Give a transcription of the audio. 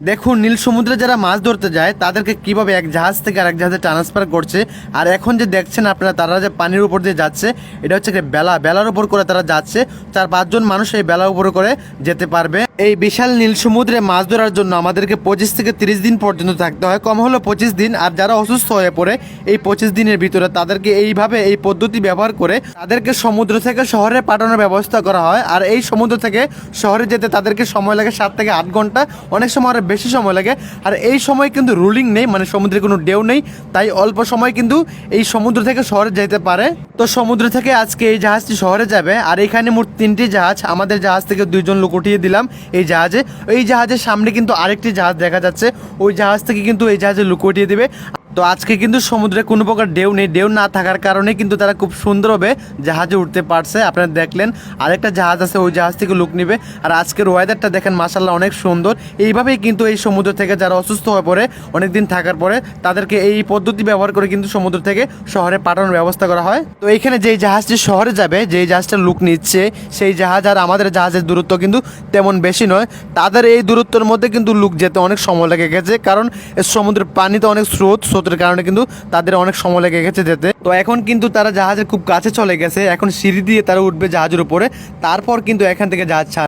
দেখুন, নীল সমুদ্রে যারা মাছ ধরতে যায়, তাদেরকে কীভাবে এক জাহাজ থেকে আরেক জাহাজে ট্রান্সফার করছে? আর এখন যে দেখছেন আপনারা, তারা যে পানির উপর দিয়ে যাচ্ছে, এটা হচ্ছে একটা বেলা। বেলার উপর করে তারা যাচ্ছে, চার পাঁচজন মানুষ এই বেলার উপর করে যেতে পারবে। এই বিশাল নীল সমুদ্রে মাছ ধরার জন্য আমাদেরকে পঁচিশ থেকে তিরিশ দিন পর্যন্ত থাকতে হয়। কম হলো পঁচিশ দিন, আর যারা অসুস্থ হয়ে পড়ে, এই পঁচিশ দিনের ভিতরে তাদেরকে এইভাবে এই পদ্ধতি ব্যবহার করে তাদেরকে সমুদ্র থেকে শহরে পাঠানোর ব্যবস্থা করা হয়। আর এই সমুদ্র থেকে শহরে যেতে তাদেরকে সময় লাগে সাত থেকে আট ঘণ্টা। অনেক সময় বেশি সময় লাগে। আর এই সময় কিন্তু রুলিং নেই মানে সমুদ্রে কোনো ডেউ নেই। তাই অল্প সময় কিন্তু এই সমুদ্র থেকে শহরে যেতে পারে। তো সমুদ্র থেকে আজকে এই জাহাজটি শহরে যাবে। আর এখানে মোট তিনটি জাহাজ, আমাদের জাহাজ থেকে দুইজন লোক উঠিয়ে দিলাম এই জাহাজে। এই জাহাজের সামনে কিন্তু আরেকটি জাহাজ দেখা যাচ্ছে। ওই জাহাজ থেকে কিন্তু এই জাহাজে লোক দেবে দিবে। তো আজকে কিন্তু সমুদ্রে কোনো প্রকার ঢেউ নেই। ঢেউ না থাকার কারণে কিন্তু তারা খুব সুন্দরভাবে জাহাজে উঠতে পারছে। আপনারা দেখলেন, আরেকটা জাহাজ আছে, ওই জাহাজ থেকে লুক নিবে। আর আজকের ওয়েদারটা দেখেন মাসাল্লাহ অনেক সুন্দর। এইভাবেই কিন্তু এই সমুদ্র থেকে যারা অসুস্থ হয়ে পড়ে অনেক দিন থাকার পরে তাদেরকে এই পদ্ধতি ব্যবহার করে কিন্তু সমুদ্র থেকে শহরে পাঠানোর ব্যবস্থা করা হয়। তো এইখানে যেই জাহাজটি শহরে যাবে, যেই জাহাজটা লুক নিচ্ছে, সেই জাহাজ আর আমাদের জাহাজের দূরত্ব কিন্তু তেমন বেশি নয়। তাদের এই দূরত্বের মধ্যে কিন্তু লুক যেতে অনেক সময় লেগে গেছে। কারণ সমুদ্রের পানিতে অনেক স্রোত স্রোতের কারণে কিন্তু তাদের অনেক সময় লেগে গেছে যেতে। তো এখন কিন্তু তারা জাহাজের খুব কাছে চলে গেছে। এখন সিঁড়ি দিয়ে তারা উঠবে জাহাজের উপরে। তারপর কিন্তু এখান থেকে জাহাজ